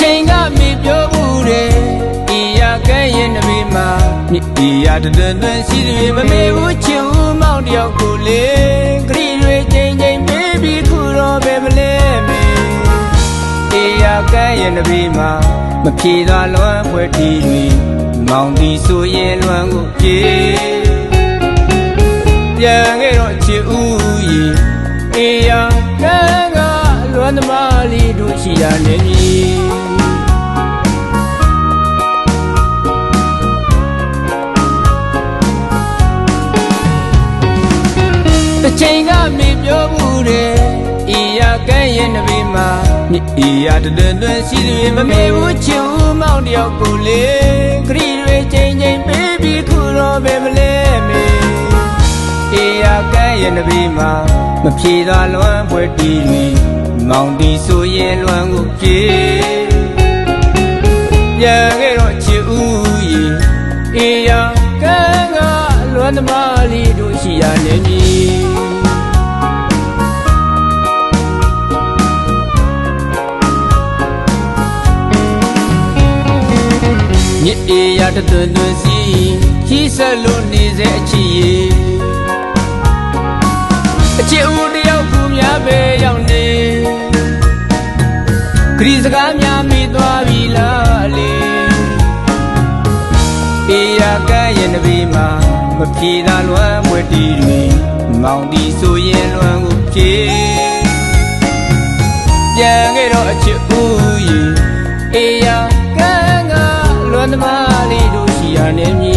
ချိန်ကမိပြောဘူးတယ်ဤရကဲရဲ့နဘေးမှာမြစ်ဤရတတွင်တွင်ရှိတွေမမေဘူးချင်ဦးမောင်တယောက်ကိုလေခရီးတွေချိန်ချိန်ပေးပြီးခုတော့ပဲမလဲမေဤရကဲရဲ့နဘေးမှာမဖြေသာလွမ်းဖွဲတီတွေမောင်ဒီဆိုရင်လွမ်းကိုပြေပြန်ခဲ့တော့ချစ်ဦးရေအေးရကဲကလွမ်းသမားလေးတို့ရှိရနေမ ကမေပြောဘူးတယ်ဤရကဲရဲ့နဘေးမှာမြစ်ဤရတတွင်တွင်ရှိတွေမမေဘူးချင်ဦးမောင်တယောက်ကိုလေခရီးတွေချိန်ချိန်ပေးပြီးခုတော့ပဲမလဲမေဤရကဲရဲ့နဘေးမှာမဖြေသာလွမ်းပွဲတီတွေမောင်တီဆိုရင်လွမ်းကိုပြေပြန်ခဲ့တော့ချစ်ဦးရေဤရကဲကလွမ်းသမားလေးတို့ရှိရနေမ မြစ်အေရတသွန်သွန်စီခီးဆက်လို့နေစေအချီရေအချစ်ဦးတယောက်ကူများပဲရောက်နေခရီးစကားများမိသွားပြီလားလေအေရကဲရဲ့နဘေးမှာမဖြေသာလွမ်းမွေတီတွေမောင်တီဆိုရင်လွမ်းကိုဖြေပြန်ခဲ့တော့အချစ်ဦးရေအေရကဲကလွမ်းသမားလေး တို့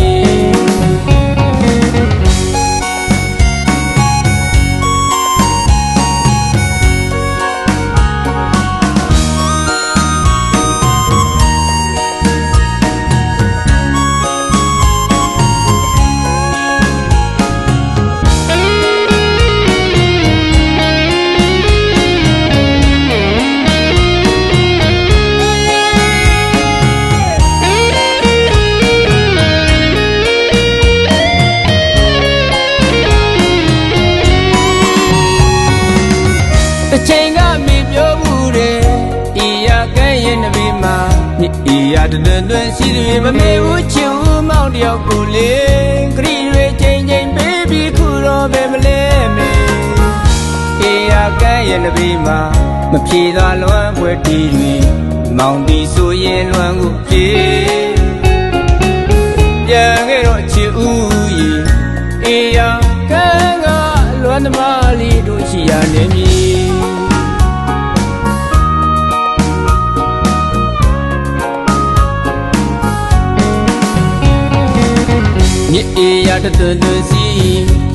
တတွင်တွင်ရှိတွေမမေဘူးချင်ဦးမောင်တယောက်ကိုလေခရီးတွေချိန်ချိန်ပေးပြီးခုတော့ပဲမလဲမေဤရကဲရဲ့နဘေးမှာမဖြေသာလွမ်းပွဲတီတွေမောင်တီဆိုရင်လွမ်းကိုပြေပြန်ခဲ့တော့ချစ်ဦးရေအေးရကဲကလွမ်းသမားလေးတို့ရှိရနေမည် မြစ်အေရတသွန်သွန်စီ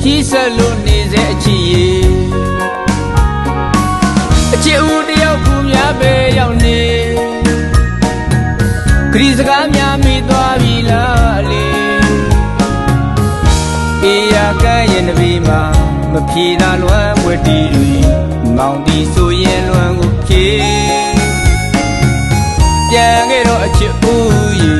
ခီးဆက်လို့နေစေအချီရေအချစ်ဦးတယောက်ကူများပဲရောက်နေခရီးစကားများမိသွားပြီလားလေအေရကဲရဲ့နဘေးမှာမဖြေသာလွမ်းဝတီတွေမောင်တီဆိုရင်လွမ်းကိုဖြေပြန်ခဲ့တော့အချစ်ဦးရေ